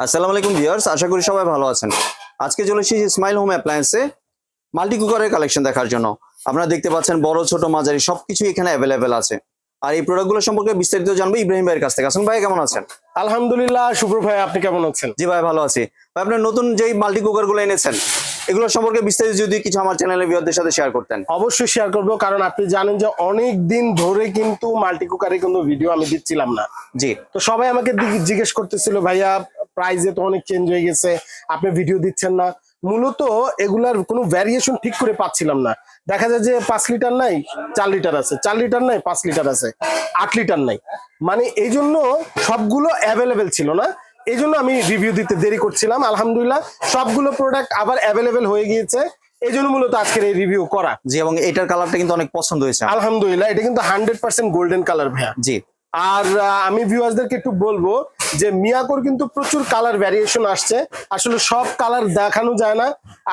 আসসালামু আলাইকুম ভিউয়ার্স আশা করি সবাই ভালো আছেন। আজকে চলে এসেছি স্মাইল হোম অ্যাপ্লায়েন্সে মাল্টি কুকারের কালেকশন দেখার জন্য। আপনারা দেখতে পাচ্ছেন বড় ছোট মাঝারি সবকিছু এখানে অ্যাভেলেবেল আছে। আর এই প্রোডাক্টগুলো সম্পর্কে বিস্তারিত জানব ইব্রাহিম ভাইয়ের কাছ থেকে। আসুন ভাই কেমন আছেন? আলহামদুলিল্লাহ শুভ্র ভাই আপনি কেমন আছেন? জি ভাই ভালো আছি। ভাই আপনার নতুন যেই মাল্টি কুকারগুলো এনেছেন এগুলো সম্পর্কে বিস্তারিত যদি কিছু আমার চ্যানেলে ভিউয়ারদের সাথে শেয়ার করতেন। অবশ্যই শেয়ার করব কারণ আপনি জানেন যে অনেক দিন ধরে কিন্তু মাল্টি কুকারে কিন্তু ভিডিও আমি দিচ্ছিলাম না। জি। তো সবাই আমাকে জিজ্ঞেস করতেছিল ভাইয়া প্রাইজে তো অনেক চেঞ্জ হয়ে গেছে আপনি ভিডিও দিচ্ছেন না। মূলত এগুলার কোনো ভ্যারিয়েশন ঠিক করে পাচ্ছিলাম না। দেখা যায় যে পাঁচ লিটার নাই চার লিটার আছে। চার লিটার নাই পাঁচ লিটার আছে। আট লিটার নাই। মানে এই জন্য সবগুলো অ্যাভেলেবেল ছিল না। এই জন্য আমি রিভিউ দিতে দেরি করছিলাম আলহামদুলিল্লাহ। সবগুলো প্রোডাক্ট আবার অ্যাভেলেবেল হয়ে গিয়েছে। এই জন্য মূলত আজকের এই রিভিউ করা। জি এবং এটার কালারটা কিন্তু অনেক পছন্দ হয়েছে। আলহামদুলিল্লাহ এটা কিন্তু হান্ড্রেড পার্সেন্ট গোল্ডেন কালার ভাইয়া। জি। আর আমি ভিউয়ার্সদেরকে একটু বলব যে মিয়াকোর কিন্তু প্রচুর কালার ভ্যারিয়েশন আসছে। আসলে সব কালার দেখানো যায় না।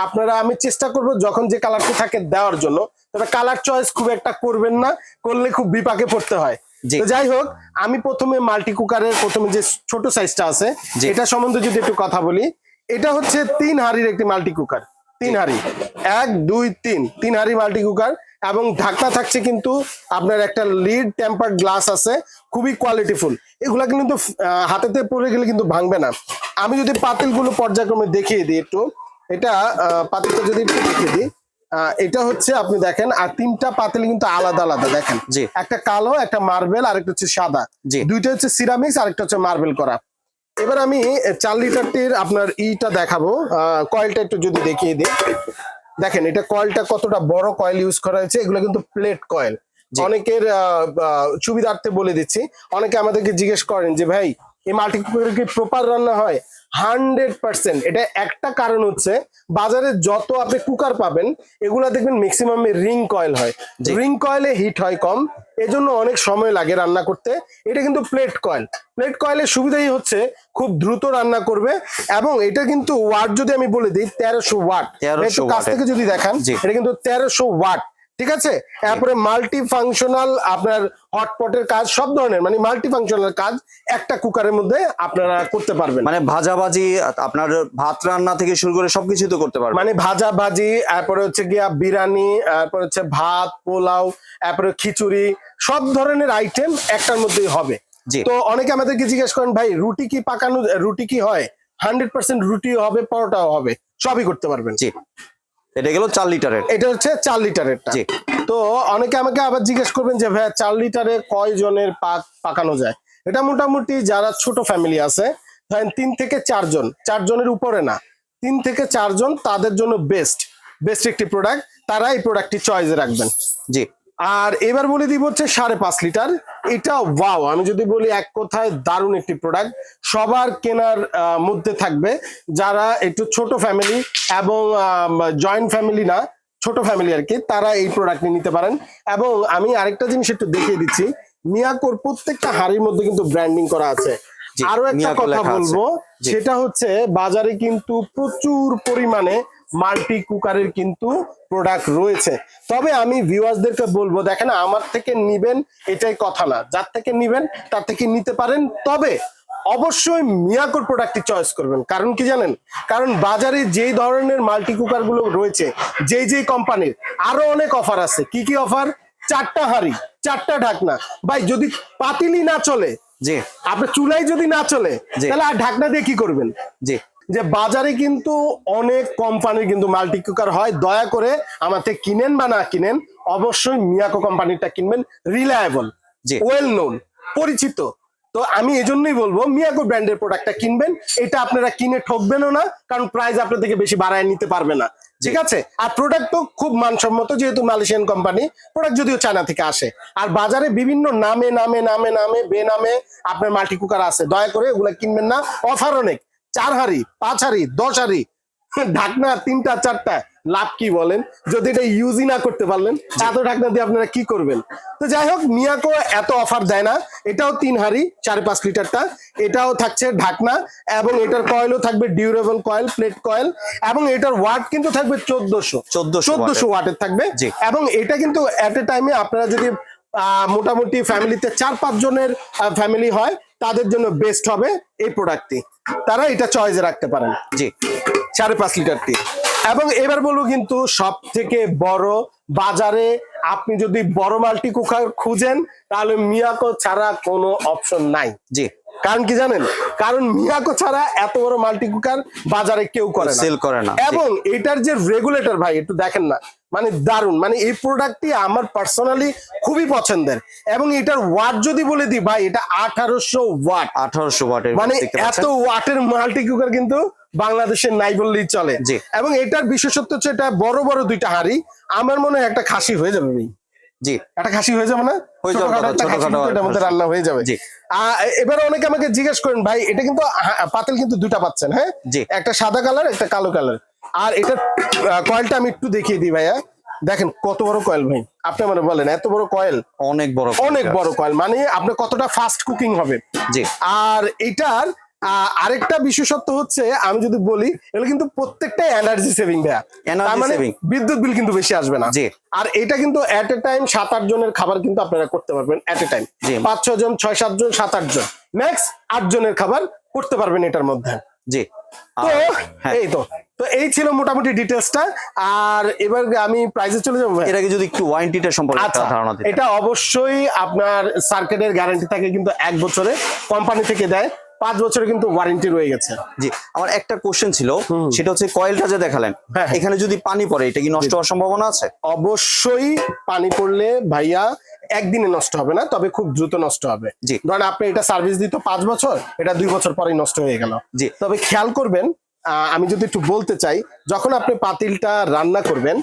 আপনারা আমি চেষ্টা করব যখন যে কালারটি থাকে দেওয়ার জন্য। তবে কালার চয়েস খুব একটা করবেন না করলে খুব বিপাকে পড়তে হয়। তো যাই হোক আমি প্রথমে মাল্টি কুকারের প্রথমে যে ছোট সাইজটা আছে। এটা সম্বন্ধে যদি একটু কথা বলি এটা হচ্ছে তিন হাড়ির একটি মাল্টি কুকার তিন হাড়ি। এক দুই তিন। তিন হাড়ি মাল্টি কুকার এবং ঢাকনা থাকছে কিন্তু আপনার একটা লিড টেম্পার গ্লাস আছে খুবই কোয়ালিটিফুল এগুলা কিন্তু হাতেতে পড়ে গেলে কিন্তু ভাঙবে না। আমি যদি পাতিলগুলো পর্যায়ক্রমে দেখিয়ে দিই একটু এটা পাতিলটা যদি একটু দেখিয়ে দিই এটা হচ্ছে আপনি দেখেন আর তিনটা পাতিল কিন্তু আলাদা আলাদা দেখেন। একটা কালো একটা মার্বেল আর একটা হচ্ছে সাদা। দুইটা হচ্ছে সিরামিক্স আর একটা হচ্ছে মার্বেল করা। এবার আমি চার লিটারটির আপনার ইটা দেখাবো কয়েলটা একটু যদি দেখিয়ে দিই। দেখেন এটা কয়েলটা কতটা বড় কয়েল ইউজ করা হয়েছে এগুলো কিন্তু প্লেট কয়েল। অনেকের আহ, আহ, সুবিধার্থে বলে দিচ্ছি। অনেকে আমাদেরকে জিজ্ঞেস করেন যে ভাই এই মাল্টি কুকারে কি প্রপার রান্না হয়? হান্ড্রেড পার্সেন্ট এটা একটা কারণ হচ্ছে বাজারে যত আপনি কুকার পাবেন এগুলা দেখবেন ম্যাক্সিমাম রিং কয়েল হয়। রিং কয়েলে হিট হয় কম এজন্য অনেক সময় লাগে রান্না করতে। এটা কিন্তু প্লেট কয়েল প্লেট কয়েলের সুবিধাই হচ্ছে খুব দ্রুত রান্না করবে এবং এটা কিন্তু ওয়াট যদি আমি বলে দিই তেরোশো ওয়াট 1300 একটু কাছ থেকে যদি দেখান। এটা কিন্তু তেরোশো ওয়াট ঠিক আছে? তারপরে মাল্টি ফাংশনাল আপনার হটপটের কাজ সব ধরনের মানে মাল্টি ফাংশনাল কাজ একটা কুকারের মধ্যে আপনারা করতে পারবেন। মানে ভাজাভাজি আপনার ভাত রান্না থেকে শুরু করে সবকিছু তো করতে পারবেন। মানে ভাজা ভাজি তারপরে হচ্ছে গিয়া বিরিয়ানি তারপরে হচ্ছে ভাত পোলাও তারপরে খিচুড়ি সব ধরনের আইটেম একটার মধ্যেই হবে। জি। তো অনেকে আমাদেরকে জিজ্ঞেস করেন ভাই রুটি কি পাকানো রুটি কি হয়? হান্ড্রেড পার্সেন্ট রুটি হবে পরোটাও হবে সবই করতে পারবেন। জি। এটা গেল চার লিটারের। এটা হচ্ছে চার লিটারের জি। তো অনেকে আমাকে আবার জিজ্ঞেস করবেন যে ভাইয়া চার লিটারে কয়জনের পাক পাকানো যায়? এটা মোটামুটি যারা ছোট ফ্যামিলি আছে ধরেন তিন থেকে চারজন চারজনের উপরে না তিন থেকে চারজন তাদের জন্য বেস্ট বেস্ট একটি প্রোডাক্ট তারা এই প্রোডাক্টটি চয়েসে রাখবেন। জি। আর এবার বলে দিব হচ্ছে সাড়ে পাঁচ লিটার। এটা ওয়াও আমি যদি বলি এক কথায় দারুণ একটি প্রোডাক্ট সবার কেনার মধ্যে থাকবে যারা একটু ছোট ফ্যামিলি এবং জয়েন্ট ফ্যামিলি না ছোট ফ্যামিলি আর কি তারা এই প্রোডাক্টটি নিতে পারেন। এবং আমি আরেকটা জিনিস একটু দেখিয়ে দিচ্ছি মিয়াকোর প্রত্যেকটা হাড়ির মধ্যে কিন্তু ব্র্যান্ডিং করা আছে। আরও একটা কথা বলব সেটা হচ্ছে বাজারে কিন্তু প্রচুর পরিমাণে মাল্টি কুকারের কিন্তু প্রোডাক্ট রয়েছে। তবে আমি ভিউয়ার্সদেরকে বলব দেখেন আমার থেকে নিবেন এটাই কথা না। যার থেকে নিবেন তার থেকে নিতে পারেন। তবে অবশ্যই মিয়াকোর প্রোডাক্টটি চয়েস করবেন। কারণ কি জানেন? কারণ বাজারে যেই ধরনের মাল্টি কুকারগুলো রয়েছে যেই যেই কোম্পানির আরও অনেক অফার আছে। কি কি অফার চারটা হাড়ি চারটা ঢাকনা। ভাই যদি পাতিলি না চলে জি। আপনার চুলাই যদি না চলে। তাহলে আর ঢাকনা দিয়ে কি করবেন? জি। যে বাজারে কিন্তু অনেক কোম্পানির কিন্তু মাল্টি কুকার হয় দয়া করে আমার থেকে কিনেন বা না কিনেন অবশ্যই মিয়াকো কোম্পানিটা কিনবেন রিলায়েবল। ওয়েল নোন পরিচিত। তো আমি এজন্যই বলব মিয়াকো ব্র্যান্ডের প্রোডাক্টটা কিনবেন এটা আপনারা কিনে ঠকবেনও না কারণ প্রাইস আপনার থেকে বেশি বাড়ায় নিতে পারবে না। ঠিক আছে? আর প্রোডাক্ট তো খুব মানসম্মত যেহেতু মালয়েশিয়ান কোম্পানি প্রোডাক্ট যদিও চায়না থেকে আসে। আর বাজারে বিভিন্ন নামে নামে নামে নামে বেনামে আপনার মাল্টি কুকার আছে। দয়া করে ওগুলা কিনবেন না অফার অনেক। চার হাড়ি পাঁচ হাড়ি দশ হাড়ি ঢাকনা তিনটা চারটা লাভ কি বলেন? যদি এটা ইউজই না করতে পারলেন এত ঢাকনা দিয়ে আপনারা কি করবেন? তো যাই হোক মিয়াকো এত অফার দেয় না। এটাও তিন হাড়ি চার পাঁচ লিটারটা। এটাও থাকছে ঢাকনা এবং এটার কয়েলও থাকবে ডিউরেবল কয়েল প্লেট কয়েল এবং এটার ওয়াট কিন্তু থাকবে চোদ্দশো। 1400 চোদ্দশো ওয়াটের থাকবে। এবং এটা কিন্তু এট এ টাইমে আপনারা যদি আহ, মোটামুটি ফ্যামিলিতে চার পাঁচ জনের ফ্যামিলি হয় তাদের জন্য বেস্ট হবে এই প্রোডাক্টটি তারা এটা চয়েসে রাখতে পারেন। জি। সাড়ে পাঁচ লিটারটি এবং এবার বলব কিন্তু সব থেকে বড় বাজারে আপনি যদি বড় মাল্টি কুকার খুঁজেন তাহলে মিয়াকো ছাড়া কোনো অপশন নাই। জি। কারণ কি জানেন? কারণ মিয়াকো ছাড়া এত বড় মাল্টি কুকার বাজারে কেউ করে সেল করে না। এবং এটার যে রেগুলেটর ভাই একটু দেখেন না। মানে দারুণ মানে এই প্রোডাক্টটি আমার পার্সোনালি খুবই পছন্দের। এবং এটার ওয়াট যদি বলে দিই ভাই এটা আঠারোশো ওয়াট আঠারোশো ওয়াটের মানে এত ওয়াটের মাল্টি কুকার কিন্তু বাংলাদেশের নাই বললেই চলে। জি। এবং এটার বিশেষত্ব হচ্ছে এটা বড় বড় দুইটা হাঁড়ি। আমার মনে হয় একটা খাসি হয়ে যাবে ভাই। জি। একটা খাসি হয়ে যাবে না? হয়ে। রান্না হয়ে যাবে। জি। এবার অনেকে আমাকে জিজ্ঞেস করেন ভাই এটা কিন্তু হা- পাতিল কিন্তু দুইটা পাচ্ছেন হ্যাঁ। একটা সাদা কালার একটা কালো কালার। আর এটা কয়েলটা আমি একটু দেখিয়ে দিই ভাইয়া। দেখেন কত বড় কয়েল ভাই। আপনি মানে বলেন এত বড় কয়েল অনেক বড় অনেক বড় কয়েল মানে আপনার কতটা ফাস্ট কুকিং হবে। জি। আর এটার আরেকটা বিশেষত্ব হচ্ছে আমি যদি বলি এগুলো কিন্তু প্রত্যেকটা এনার্জি সেভিং ভাইয়া। মানে বিদ্যুৎ বিল কিন্তু বেশি আসবে না। জি। আর এটা কিন্তু এট এ টাইম সাত আট জনের খাবার কিন্তু আপনারা করতে পারবেন এট এ টাইম জি। পাঁচ ছয় জন ছয় সাত জন সাত আট জন। ম্যাক্স আট জনের খাবার করতে পারবেন এটার মধ্যে। জি। তো হ্যাঁ। এই তো তো এই ছিল মোটামুটি ডিটেলসটা আর এবার আমি প্রাইজে চলে যাব এর আগে যদি একটু ওয়ারেন্টিটা সম্পর্কে একটা আচ্ছা ধারণা দিতে এটা অবশ্যই আপনার সার্কিটের গ্যারান্টি থাকে কিন্তু এক বছরে। কোম্পানি থেকে দেয় পাঁচ বছরে কিন্তু ওয়ারেন্টি রয়ে গেছে। জি আমার একটা কোশ্চেন ছিল সেটা হচ্ছে কয়েলটা যে দেখালেন হ্যাঁ, হ্যাঁ। এখানে যদি পানি পড়ে এটা কি নষ্ট হওয়ার সম্ভাবনা আছে? অবশ্যই পানি পড়লে ভাইয়া একদিনে নষ্ট হবে না তবে খুব দ্রুত নষ্ট হবে। জি। ধরেন আপনি এটা সার্ভিস দিত পাঁচ বছর এটা দুই বছর পরেই নষ্ট হয়ে গেল। জি। তবে খেয়াল করবেন আমি যদি একটু বলতে চাই যখন আপনি পাতিলটা রান্না করবেন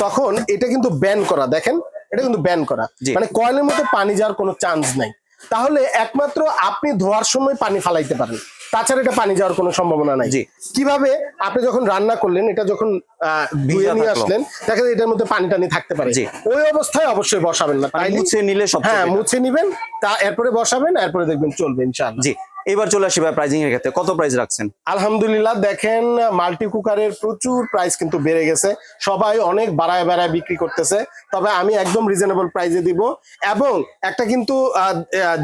তখন এটা কিন্তু ব্যান করা দেখেন এটা কিন্তু ব্যান করা। মানে কয়েলের মধ্যে পানি যাওয়ার কোনো চান্স নাই। তাহলে একমাত্র আপনি ধোয়ার সময় পানি ফালাইতে পারেন। তাছাড়া এটা পানি যাওয়ার কোনো সম্ভাবনা নাই। জি। কীভাবে? আপনি যখন রান্না করলেন এটা যখন আহ, ধুয়ে নিয়ে আসলেন দেখা যায় এটার মধ্যে পানি টানি থাকতে পারে। ওই অবস্থায় অবশ্যই বসাবেন না। মুছে নিলে হ্যাঁ মুছে নিবেন তা এরপরে বসাবেন এরপরে দেখবেন চলবে ইনশাআল্লাহ। জি। এবার চলে আসি ভাই প্রাইজিং এর ক্ষেত্রে। কত প্রাইস রাখছেন? আলহামদুলিল্লাহ, দেখেন মাল্টি কুকারের প্রচুর প্রাইস কিন্তু বেড়ে গেছে। সবাই অনেক বাড়ায় বাড়ায় বিক্রি করতেছে। তবে আমি একদম রিজনেবল প্রাইসে দিব। এবং একটা কিন্তু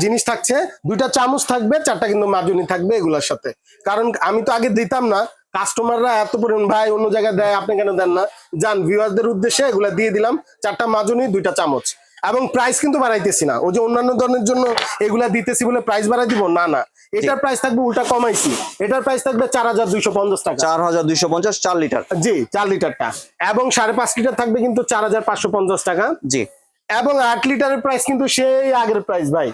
জিনিস থাকছে, দুইটা চামচ থাকবে, চারটা কিন্তু মাজুনি থাকবে এগুলোর সাথে। কারণ আমি তো আগে দিতাম না। কাস্টমাররা এত পরিমাণ, ভাই, অন্য জায়গায় দেয়, আপনি কেন দেন না? যান ভিউয়ারদের উদ্দেশ্যে এগুলা দিয়ে দিলাম। চারটা মাজুনি দুইটা চামচ। এবং প্রাইস কিন্তু বাড়াইতেছি না। ওই যে অন্যান্য ধরনের জন্য এগুলা দিতেছি বলে প্রাইস বাড়াই দিব? না না। এটার প্রাইস থাকবে উল্টা কমাইছি। এটার প্রাইস থাকবে চার হাজার দুইশো পঞ্চাশ টাকা। চার হাজার দুইশো পঞ্চাশ চার লিটার জি চার লিটারটা এবং সাড়ে পাঁচ লিটার থাকবে কিন্তু চার হাজার পাঁচশো পঞ্চাশ টাকা। জি। এবং আট লিটারের প্রাইস কিন্তু সেই আগের প্রাইস ভাই।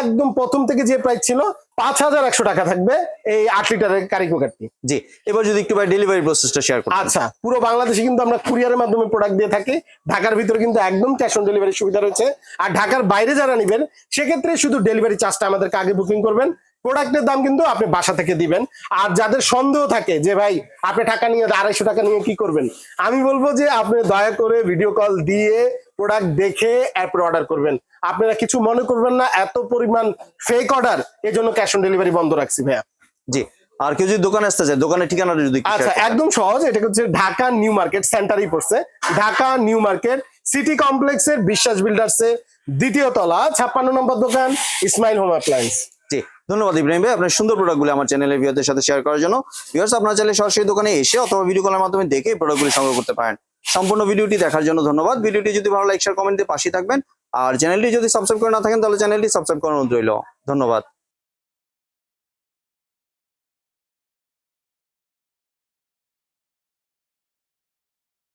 একদম প্রথম থেকে যে প্রাইস ছিল পাঁচ হাজার একশো টাকা থাকবে এই আট লিটারের কারি কুকারটি জি এবার যদি একটু ভাই ডেলিভারি প্রসেসটা শেয়ার করি আচ্ছা পুরো বাংলাদেশে কিন্তু আমরা কুরিয়ারের মাধ্যমে প্রোডাক্ট দিয়ে থাকি। ঢাকার ভিতরে কিন্তু একদম ক্যাশ অন ডেলিভারি সুবিধা রয়েছে। আর ঢাকার বাইরে যারা নেবেন সেক্ষেত্রে শুধু ডেলিভারি চার্জটা আমাদেরকে আগে বুকিং করবেন। প্রোডাক্টের দাম কিন্তু আপনি বাসা থেকে দিবেন। আর যাদের সন্দেহ থাকে যে ভাই আপনি টাকা নিয়ে আড়াইশো টাকা নিয়ে কি করবেন? আমি বলব যে আপনি দয়া করে ভিডিও কল দিয়ে প্রোডাক্ট দেখে অ্যাপে অর্ডার করবেন। আপনারা কিছু মনে করবেন না এত পরিমাণ ফেক অর্ডার এই জন্য ক্যাশ অন ডেলিভারি বন্ধ রাখছি ভাইয়া। জি আর কেউ যদি দোকানে আসতে চায় দোকানের ঠিকানাটা যদি আচ্ছা একদম সহজ এটা হচ্ছে ঢাকা নিউ মার্কেট সেন্টারই পড়ছে। ঢাকা নিউ মার্কেট সিটি কমপ্লেক্সের বিশ্বাস বিল্ডার্স এর দ্বিতীয় তলা ছাপ্পান্ন নম্বর দোকান ইসমাইল হোম অ্যাপ্লায়েন্স ধন্যবাদ ইব্রাহিম ভাই। আপনার সুন্দর প্রোডাক্টগুলো আমার চ্যানেলের ভিউয়ারদের সাথে শেয়ার করার জন্য। ভিউয়ার্স আপনার চ্যানেলে সরাসরি দোকানে এসে অথবা ভিডিও কলের মাধ্যমে দেখে প্রোডাক্টগুলি সংগ্রহ করতে পারেন। সম্পূর্ণ ভিডিওটি দেখার জন্য ধন্যবাদ। ভিডিওটি যদি ভালো লাইক শেয়ার কমেন্ট পাশে থাকবেন। আর চ্যানেলটি যদি সাবস্ক্রাইব করে না থাকেন, তাহলে চ্যানেলটি সাবস্ক্রাইব করার অনুরোধ রইল। ধন্যবাদ।